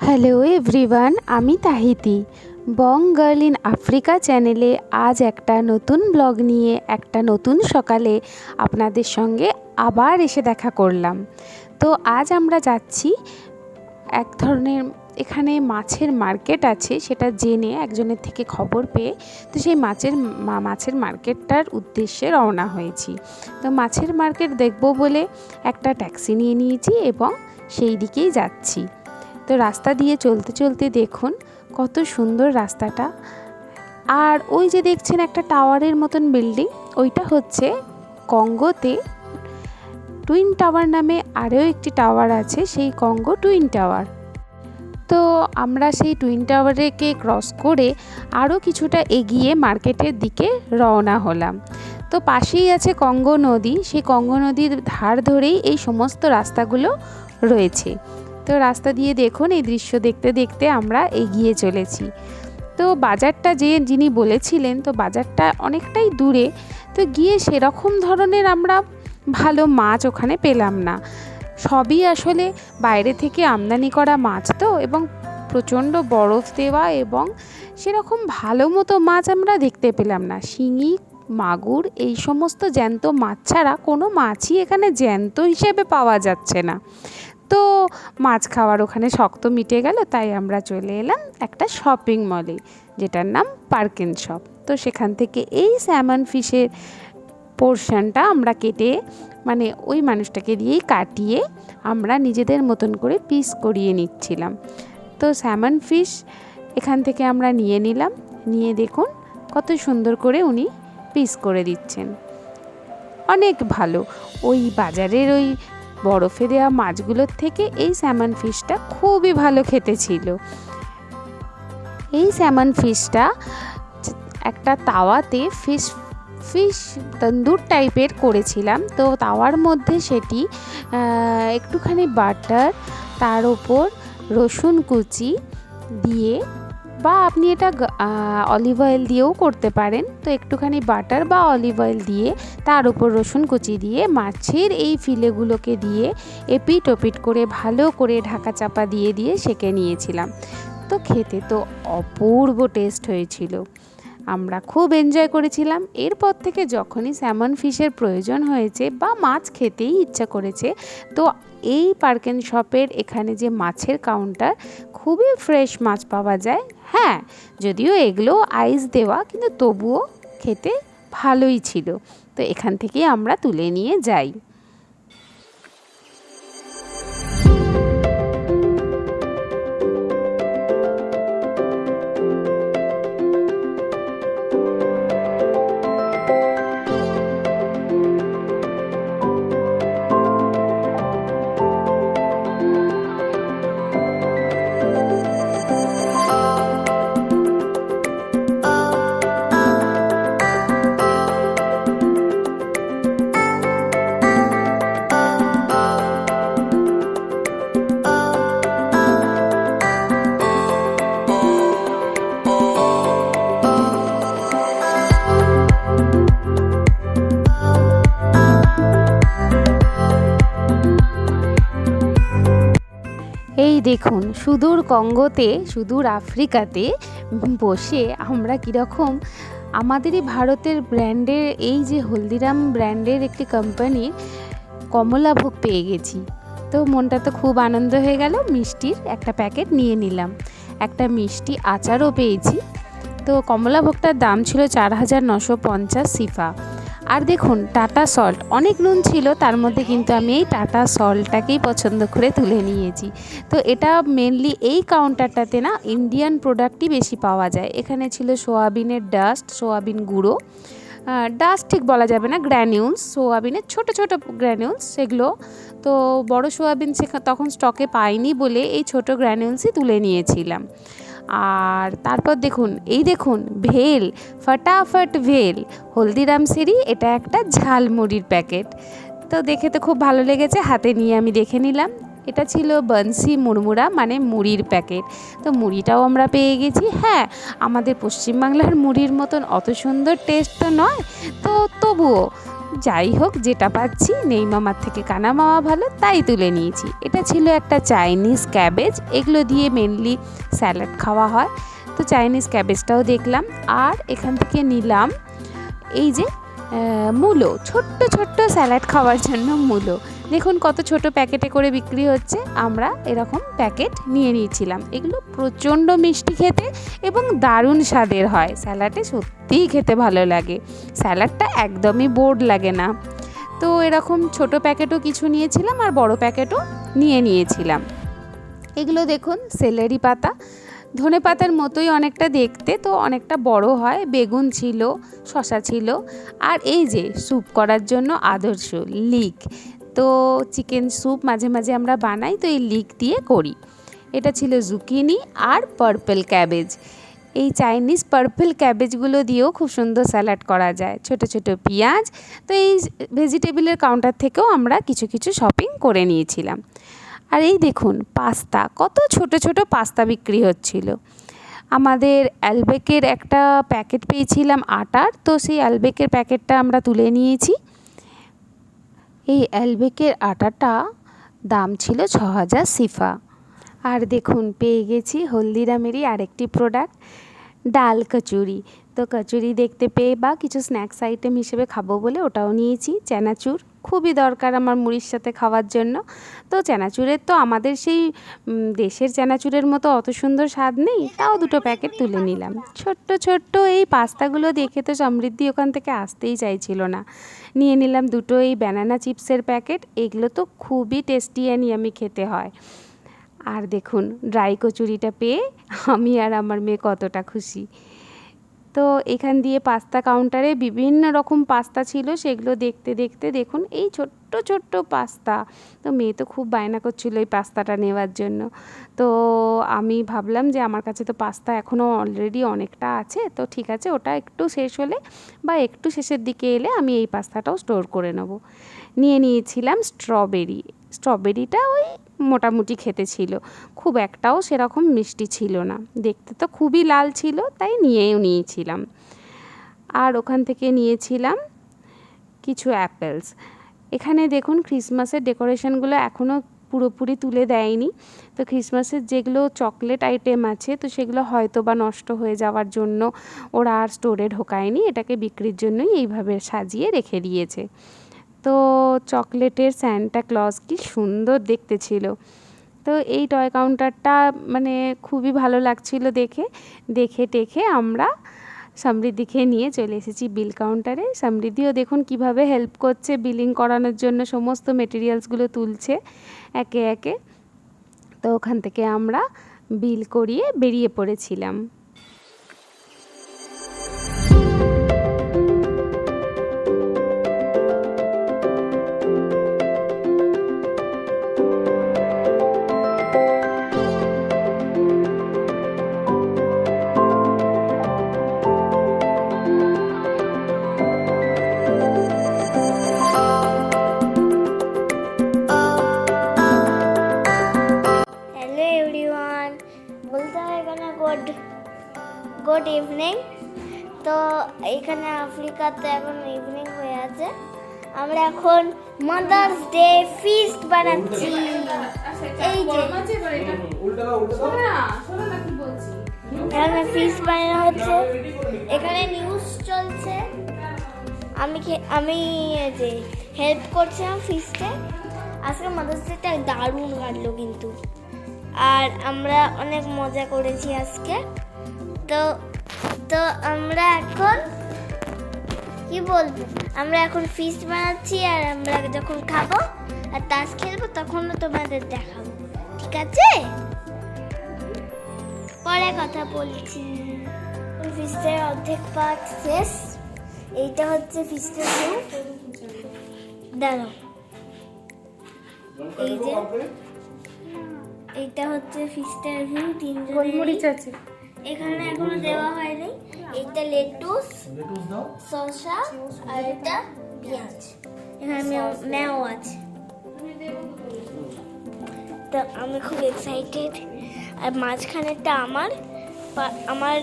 Hello everyone আমি Tahiti. Bong girl in Africa চ্যানেলে আজ একটা নতুন ব্লগ নিয়ে, একটা নতুন সকালে আপনাদের সঙ্গে আবার এসে দেখা করলাম। তো আজ আমরা যাচ্ছি এক ধরনের, এখানে মাছের মার্কেট আছে, সেটা জেনে একজনের থেকে খবর পেয়ে, তো সেই মাছের মাছের মার্কেটটার উদ্দেশ্যে রওনা হয়েছি। তো মাছের মার্কেট দেখব বলে একটা ট্যাক্সি নিয়ে নিয়েছি এবং সেই দিকেই যাচ্ছি। তো রাস্তা দিয়ে চলতে চলতে দেখুন কত সুন্দর রাস্তাটা। আর ওই যে দেখছেন একটা টাওয়ারের মতন বিল্ডিং, ওইটা হচ্ছে কঙ্গোতে টুইন টাওয়ার নামে আরও একটি টাওয়ার আছে, সেই কঙ্গো টুইন টাওয়ার। তো আমরা সেই টুইন টাওয়ারেকে ক্রস করে আরও কিছুটা এগিয়ে মার্কেটের দিকে রওনা হলাম। তো পাশেই আছে কঙ্গো নদী, সেই কঙ্গো নদীর ধার ধরেই এই সমস্ত রাস্তাগুলো রয়েছে। তো রাস্তা দিয়ে দেখুন, এই দৃশ্য দেখতে দেখতে আমরা এগিয়ে চলেছি। তো বাজারটা যে যিনি বলেছিলেন, তো বাজারটা অনেকটাই দূরে, তো গিয়ে সেরকম ধরনের আমরা ভালো মাছ ওখানে পেলাম না। সবই আসলে বাইরে থেকে আমদানি করা মাছ তো, এবং প্রচণ্ড বরফ দেওয়া এবং সেরকম ভালো মতো মাছ আমরা দেখতে পেলাম না। শিঙি, মাগুর, এই সমস্ত জ্যান্ত মাছ ছাড়া কোনো মাছই এখানে জ্যান্ত হিসেবে পাওয়া যাচ্ছে না। তো মাছ খাওয়ার ওখানে শক্ত মিটে গেল, তাই আমরা চলে এলাম একটা শপিং মলে যেটার নাম পার্কেন শপ তো সেখান থেকে এই স্যামন ফিশের পোর্শনটা আমরা কেটে মানে ওই মানুষটাকে দিয়েই কাটিয়ে আমরা নিজেদের মতন করে পিস করিয়ে নিচ্ছিলাম। তো স্যামন ফিশ এখান থেকে আমরা নিয়ে নিলাম, নিয়ে দেখুন কত সুন্দর করে উনি পিস করে দিচ্ছেন। অনেক ভালো। ওই বাজারের ওই বরফে দেওয়া মাছগুলোর থেকে এই স্যামন ফিশটা খুবই ভালো খেতে ছিল। এই স্যামন ফিশটা একটা তাওয়াতে ফিশ ফিশ তন্দুর টাইপের করেছিলাম। তো তাওয়ার মধ্যে সেটি একটুখানি বাটার তার ওপর রসুন কুচি দিয়ে বা আপনি এটা অলিভ অয়েল দিয়েও করতে পারেন। তো একটুখানি বাটার বা অলিভ অয়েল দিয়ে তার উপর রসুন কুচি দিয়ে মাছের এই ফিলেগুলোকে দিয়ে এপিট ওপিট করে ভালো করে ঢাকা চাপা দিয়ে দিয়ে সেঁকে নিয়েছিলাম। তো খেতে তো অপূর্ব টেস্ট হয়েছিল। আমরা খুব এনজয় করেছিলাম। এরপর থেকে যখনই স্যামন ফিশের প্রয়োজন হয়েছে বা মাছ খেতেই ইচ্ছা করেছে, তো এই পার্কেন শপের এখানে যে মাছের কাউন্টার খুবই ফ্রেশ মাছ পাওয়া যায়। হ্যাঁ যদিও এগুলো আইস দেওয়া, কিন্তু তবুও খেতে ভালোই ছিল। তো এখান থেকেই আমরা তুলে নিয়ে যাই। এই দেখুন, সুদূর কঙ্গোতে, সুদূর আফ্রিকাতে বসে আমরা কীরকম আমাদেরই ভারতের ব্র্যান্ডের, এই যে হলদিরাম ব্র্যান্ডের একটি কোম্পানির কমলাভোগ পেয়ে গেছি। তো মনটা তো খুব আনন্দ হয়ে গেল, মিষ্টির একটা প্যাকেট নিয়ে নিলাম। একটা মিষ্টি আচারও পেয়েছি। তো কমলাভোগটার দাম ছিল চার হাজার নশো পঞ্চাশ সিফা। আর দেখুন, টাটা সল্ট অনেক নুন ছিল, তার মধ্যে কিন্তু আমি এই টাটা সল্টটাকেই পছন্দ করে তুলে নিয়েছি। তো এটা মেনলি এই কাউন্টারটাতে না ইন্ডিয়ান প্রোডাক্টই বেশি পাওয়া যায়। এখানে ছিল সোয়াবিনের ডাস্ট সোয়াবিন গুঁড়ো। ডাস্ট ঠিক বলা যাবে না গ্র্যানিউলস সোয়াবিনের ছোট ছোট গ্র্যানিউলস সেগুলো। তো বড় সোয়াবিন সেখা তখন স্টকে পাইনি বলে এই ছোট গ্র্যানিউলসই তুলে নিয়েছিলাম। আর তারপর দেখুন, এই দেখুন, ভেল, ফটাফট ভেল হলদিরামসেরই এটা একটা ঝালমুড়ির প্যাকেট। তো দেখে তো খুব ভালো লেগেছে, হাতে নিয়ে আমি দেখে নিলাম। এটা ছিল বনসি মুড়মুড়া মানে মুড়ির প্যাকেট। তো মুড়িটাও আমরা পেয়ে গেছি। হ্যাঁ আমাদের পশ্চিমবাংলার মুড়ির মতন অত সুন্দর টেস্ট তো নয়। তো তবুও যাই হোক, যেটা পাচ্ছি, নেই মামার থেকে কানা মামা ভালো, তাই তুলে নিয়েছি। এটা ছিল একটা চাইনিজ ক্যাবেজ এগুলো দিয়ে মেনলি স্যালাড খাওয়া হয়। তো চাইনিজ ক্যাবেজটাও দেখলাম। আর এখান থেকে নিলাম এই যে মূলো, ছোট্ট ছোট্ট স্যালাড খাওয়ার জন্য মূলো। দেখুন কত ছোট প্যাকেটে করে বিক্রি হচ্ছে। আমরা এরকম প্যাকেট নিয়ে নিয়েছিলাম। এগুলো প্রচণ্ড মিষ্টি খেতে এবং দারুণ স্বাদের হয়। স্যালাডে সত্যিই খেতে ভালো লাগে। স্যালাডটা একদমই বোর্ড লাগে না। তো এরকম ছোট প্যাকেটও কিছু নিয়েছিলাম আর বড় প্যাকেটও নিয়ে নিয়েছিলাম। এগুলো দেখুন, সেলেরি পাতা। ধনে পাতার মতোই অনেকটা দেখতে, তো অনেকটা বড় হয়। বেগুন ছিল শশা ছিল। আর এই যে, স্যুপ করার জন্য আদর্শ, লিক। তো চিকেন স্যুপ মাঝে মাঝে আমরা বানাই, তো এই লিক দিয়ে করি। এটা ছিল জুকিনি আর পার্পল ক্যাবেজ এই চাইনিজ পার্পল ক্যাবেজগুলো দিয়েও খুব সুন্দর স্যালাড করা যায়। ছোট ছোট পেঁয়াজ, তো এই ভেজিটেবলের কাউন্টার থেকেও আমরা কিছু কিছু শপিং করে নিয়েছিলাম। আর এই দেখুন, পাস্তা, কত ছোট ছোট পাস্তা বিক্রি হচ্ছিল। আমাদের অ্যালবেকের একটা প্যাকেট পেয়েছিলাম আটার, তো সেই অ্যালবেকের প্যাকেটটা আমরা তুলে নিয়েছি। এই অ্যালবেকের আটাটা দাম ছিল ছ হাজার সিফা। আর দেখুন, পেয়ে গেছি হলদিরামেরই আরেকটি প্রোডাক্ট ডাল কচুরি। তো কচুরি দেখতে পেয়ে বা কিছু স্ন্যাক্স আইটেম হিসেবে খাব বলে ওটাও নিয়েছি, চানাচুর। খুবই দরকার আমার মুড়ির সাথে খাওয়ার জন্য। তো চানাচুরের তো আমাদের সেই দেশের চানাচুরের মতো অত সুন্দর স্বাদ নেই, তাও দুটো প্যাকেট তুলে নিলাম। ছোট্ট ছোট্ট এই পাস্তাগুলো দেখে তো সমৃদ্ধি ওখান থেকে আসতেই চাইছিল না। নিয়ে নিলাম দুটো এই ব্যানানা চিপসের প্যাকেট, এগুলো তো খুবই টেস্টি অ্যান্ড আমি খেতে হয়। আর দেখুন ড্রাই কচুরিটা পেয়ে আমি আর আমার মেয়ে কতটা খুশি। তো এখান দিয়ে পাস্তা কাউন্টারে বিভিন্ন রকম পাস্তা ছিল, সেগুলো দেখতে দেখতে দেখুন এই ছোট্ট ছোট্ট পাস্তা। তো মেয়ে তো খুব বায়না করছিল এই পাস্তাটা নেওয়ার জন্য। তো আমি ভাবলাম যে আমার কাছে তো পাস্তা এখনও অলরেডি অনেকটা আছে, তো ঠিক আছে ওটা একটু শেষ হলে বা একটু শেষের দিকে এলে আমি এই পাস্তাটাও স্টোর করে নেব। নিয়ে নিয়েছিলাম স্ট্রবেরি স্ট্রবেরিটা ওই মোটামুটি খেতে ছিল। খুব একটাও সেরকম মিষ্টি ছিল না। দেখতে তো খুবই লাল ছিল, তাই নিয়েও নিয়েছিলাম। আর ওখান থেকে নিয়েছিলাম কিছু অ্যাপেলস। এখানে দেখুন ক্রিসমাসের ডেকোরেশনগুলো এখনও পুরোপুরি তুলে দেয়নি। তো ক্রিসমাসের যেগুলো চকলেট আইটেম আছে, তো সেগুলো হয়তো বা নষ্ট হয়ে যাওয়ার জন্য ওরা আর স্টোরে ঢোকায়নি। এটাকে বিক্রির জন্যই এইভাবে সাজিয়ে রেখে দিয়েছে। তো চকলেটের স্যান্টা ক্লজ কি সুন্দর দেখতে ছিল। তো এই টয় কাউন্টারটা মানে খুবই ভালো লাগছিল দেখে। দেখে টেখে আমরা সমৃদ্ধিকে নিয়ে চলে এসেছি বিল কাউন্টারে। সমৃদ্ধিও দেখুন কীভাবে হেল্প করছে বিলিং করানোর জন্য, সমস্ত মেটেরিয়ালসগুলো তুলছে একে একে। তো ওখান থেকে আমরা বিল করিয়ে বেরিয়ে পড়েছিলাম। আফ্রিকাতে এখন ইভিনিং হয়ে আছে। আমরা এখন মাদার্স ডে ফিস্ট বানাচ্ছি। এই যে। এখানে ফিস্ট বানানো হচ্ছে। এখানে নিউজ চলছে। আমি আমি যে হেল্প করছিলাম ফিস্টে আজকে মাদার্স ডেটা দারুণ কাটলো কিন্তু। আর আমরা অনেক মজা করেছি আজকে। তো তো আমরা এখন কি বলব? আমরা এখন ফিস্ট বানাচ্ছি আর আমরা যখন খাব আর তাস খেলব, তখনও তোমাদের দেখাবো। ঠিক আছে? পরে কথা বলছি। ফিস্টের অর্ধেক পার্ট শেষ। এইটা হচ্ছে ফিস্টের ভিউ দাঁড়াও। এই যে, এইটা হচ্ছে ফিস্টের ভিউ তিনজনের আছে। এখানে এখনও দেওয়া হয়নি। এইটা লেটুস শসা আর এটা পেঁয়াজ। এখানে ম্যাও- আছে। তো আমি খুব এক্সাইটেড আর মাঝখানেরটা আমার আমার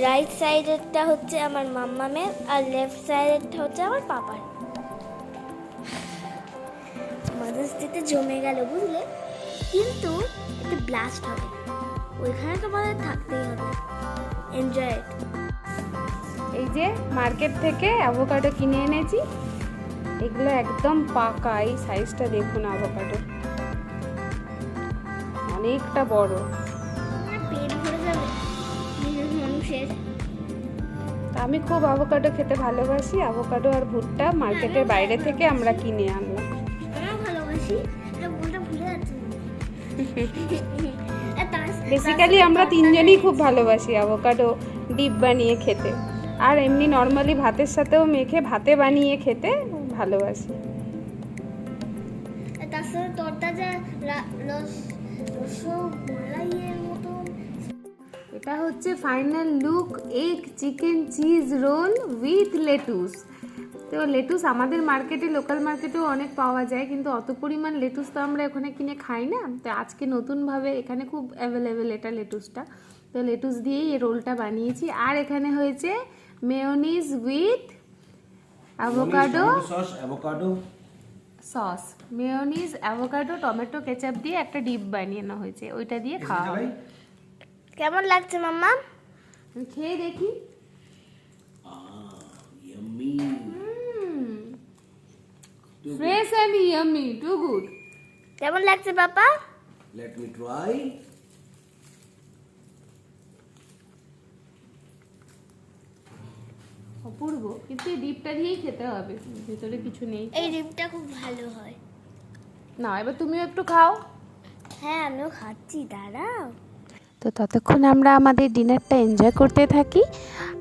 রাইট সাইডেরটা হচ্ছে আমার মাম্মামের আর লেফট সাইডেরটা হচ্ছে আমার পাপার ওয়েডনেসডেতে জমে গেল বুঝলে? কিন্তু এতে ব্লাস্ট হবে। ওইখানে তোমাদের থাকতেই হবে। এনজয় ইট এই যে মার্কেট থেকে অ্যাভোকাডো কিনে এনেছি। এগুলো একদম পাকা এই সাইজটা দেখুন অ্যাভোকাডো অনেকটা বড়। পেট ভরে যাবে মানুষের। আমি খুব অ্যাভোকাডো খেতে ভালোবাসি। অ্যাভোকাডো আর ভুট্টা মার্কেটের বাইরে থেকে আমরা কিনে আনলাম ভালোবাসি। ভুলে যাচ্ছি। বেসিক্যালি আমরা তিনজনই খুব ভালোবাসি অ্যাভোকাডো ডিপ বানিয়ে খেতে। আর এমনি নর্মালি ভাতের সাথেও মেখে ভাতে বানিয়ে খেতে ভালোবাসি। তার সাথে এটা হচ্ছে final look egg chicken cheese roll with lettuce তো লেটুস আমাদের মার্কেটে লোকাল মার্কেটেও অনেক পাওয়া যায় কিন্তু অত পরিমাণ লেটুস তো আমরা ওখানে কিনে খাই না। তো আজকে নতুনভাবে এখানে খুব অ্যাভেলেবেল এটা লেটুসটা তো লেটুস দিয়েই এই রোলটা বানিয়েছি। আর এখানে হয়েছে mayonnaise with avocado sauce avocado sauce mayonnaise avocado tomato ketchup দিয়ে একটা ডিপ বানিয়ে হয়েছে। ওইটা দিয়ে খাওয়া কেমন লাগছে মাম্মা? খেয়ে দেখি। Fresh and yummy too good কেমন লাগছে পাপা? লেট মি ট্রাই অপূর্ব। কিন্তু এই ডিপটা দিয়েই খেতে হবে। ভিতরে কিছু নেই। এই ডিমটা খুব ভালো হয়। না এবার তুমিও একটু খাও। হ্যাঁ আমিও খাচ্ছি দাঁড়াও। তো ততক্ষণ আমরা আমাদের ডিনারটা এনজয় করতে থাকি।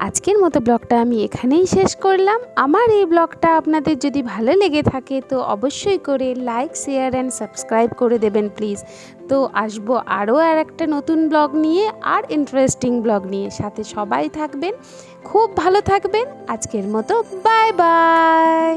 আজকের মতো ব্লগটা আমি এখানেই শেষ করলাম। আমার এই ব্লগটা আপনাদের যদি ভালো লেগে থাকে তো অবশ্যই করে লাইক, শেয়ার অ্যান্ড সাবস্ক্রাইব করে দেবেন প্লিজ। তো আসব আরও আর একটা নতুন ব্লগ নিয়ে আর ইন্টারেস্টিং ব্লগ নিয়ে। সাথে সবাই থাকবেন, খুব ভালো থাকবেন। আজকের মতো বাই বাই